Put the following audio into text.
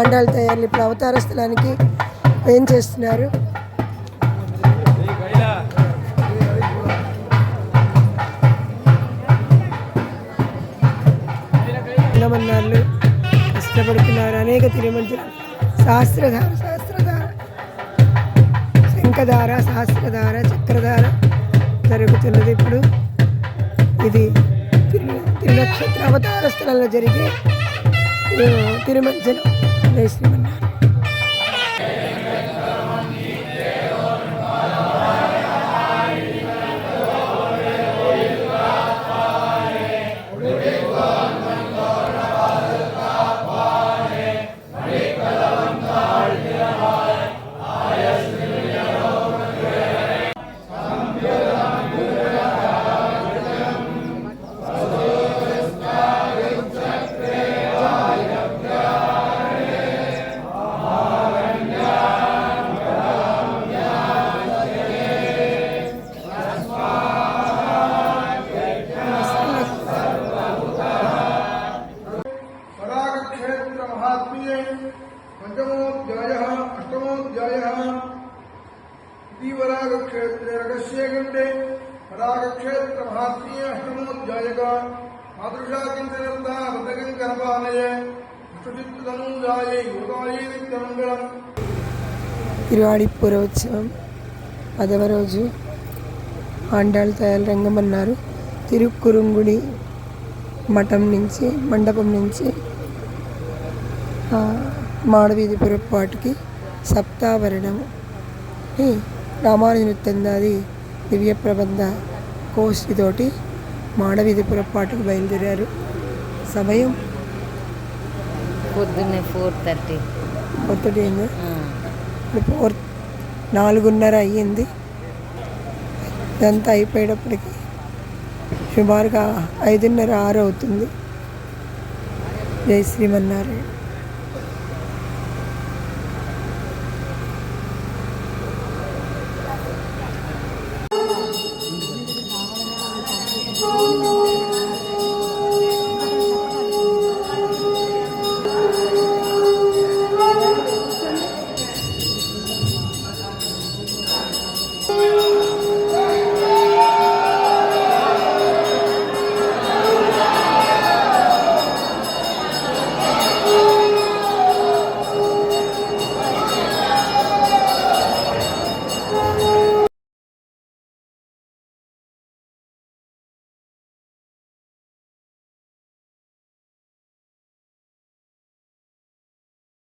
ఆండాళ్ళ తయారీ ఇప్పుడు అవతార స్థలానికి ఏం చేస్తున్నారు? రంగమన్నాళ్ళు కష్టపడుతున్నారు. అనేక తిరుమంజుల సహస్రధార సహస్రధార శంఖధార సహస్రధార చక్రధార జరుగుతున్నది ఇప్పుడు. ఇది తిరు తిరునక్షత్ర అవతార స్థలంలో జరిగే తిరుమంజనం. జై శ్రీమన్నారాయణ महात्म्ये पञ्चमोऽध्यायः अष्टमोऽध्यायः इति वरागक्षेत्रे रगस्ये खण्डे वरागक्षेत्र महात्म्ये अष्टमोऽध्यायक मातृषा किञ्चनर्ता वदगं करपालये अष्टचित्ततनूजायै योगायै नित्यमङ्गलम् తిరువాడిపూర ఉత్సవం పదవ రోజు ఆండాళ్ళ తయారు రంగమన్నారు తిరుక్కురుంగుడి మఠం నుంచి మండపం నుంచి ఆ, మాడవీధి పొరపాటుకి సప్తావరణం. ఈ రామానుజ నృత్యందాది దివ్య ప్రబంధ కోష్టితోటి మాడవీధి పొరపాటుకు బయలుదేరారు. సమయం? పొద్దున్నే ఫోర్ థర్టీ. పొద్దుట అయింది? ఇప్పుడు ఫోర్ నాలుగున్నర అయ్యింది. ఇదంతా అయిపోయేటప్పటికి సుమారుగా ఐదున్నర ఆరు అవుతుంది. జై శ్రీమన్నారాయణ.